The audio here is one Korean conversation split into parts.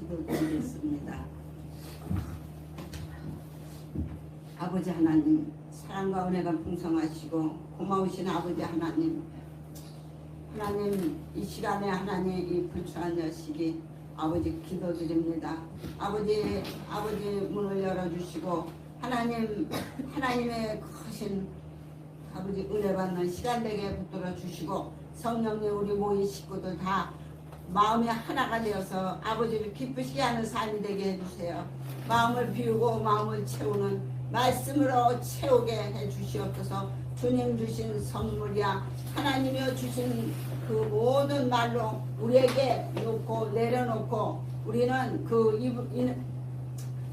기도드리겠습니다. 아버지 하나님 사랑과 은혜가 풍성하시고 고마우신 아버지 하나님 하나님 이 시간에 하나님 이 불쌍한 여식이 아버지 기도드립니다. 아버지 아버지 문을 열어주시고 하나님 하나님의 크신 아버지 은혜 받는 시간 되게 붙들어 주시고 성령님 우리 모인 식구들 다 마음이 하나가 되어서 아버지를 기쁘시게 하는 삶이 되게 해주세요. 마음을 비우고 마음을 채우는 말씀으로 채우게 해 주시옵소서. 주님 주신 선물이야 하나님이 주신 그 모든 말로 우리에게 놓고 내려놓고 우리는 그 입, 인-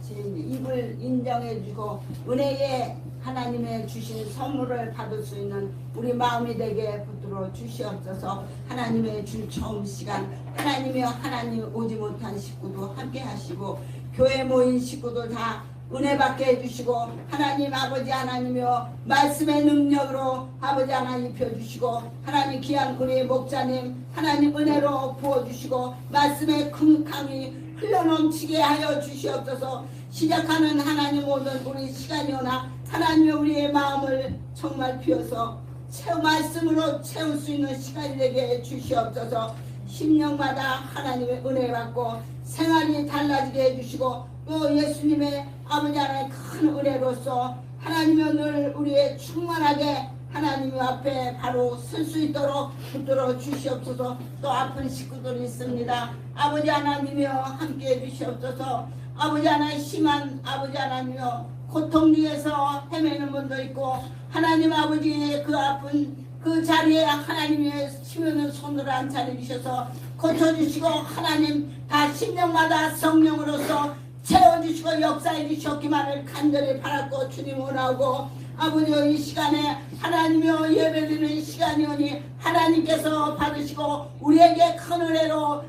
진- 입을 인정해주고 은혜에 하나님의 주신 선물을 받을 수 있는 우리 마음이 되게 붙들어 주시옵소서. 하나님의 주 처음 시간 하나님이 하나님 오지 못한 식구도 함께 하시고 교회 모인 식구들 다 은혜 받게 해주시고 하나님 아버지 하나님이여 말씀의 능력으로 아버지 하나님 입혀주시고 하나님 귀한 우리 목자님 하나님 은혜로 부어주시고 말씀의 큼캄이 흘러넘치게 하여 주시옵소서. 시작하는 하나님 오늘 우리 시간이 오나 하나님의 우리의 마음을 정말 비워서 채우 말씀으로 채울 수 있는 시간이 되게 주시옵소서. 심령마다 하나님의 은혜 받고 생활이 달라지게 해주시고 또 예수님의 아버지 하나님의 큰 은혜로서 하나님의 늘 우리의 충만하게 하나님 앞에 바로 설 수 있도록 붙들어 주시옵소서. 또 아픈 식구들이 있습니다. 아버지 하나님이여 함께 해주시옵소서 아버지 하나님 심한 아버지 하나님이여 고통 중에서 헤매는 분도 있고 하나님 아버지의 그 아픈 그 자리에 하나님이 치면은 손으로 안 차려주셔서 고쳐주시고 하나님 다 심령마다 성령으로서 채워주시고 역사해 주셨기만을 간절히 바랐고 주님 원하고 아버지여 이 시간에 하나님여 예배드리는 시간이오니 하나님께서 받으시고 우리에게 큰 은혜로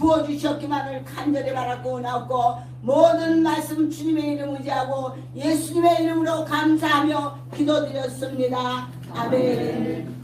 부어주셨기만을 간절히 바랐고 원하고 모든 말씀 주님의 이름 의지하고 예수님의 이름으로 감사하며 기도드렸습니다. 아멘.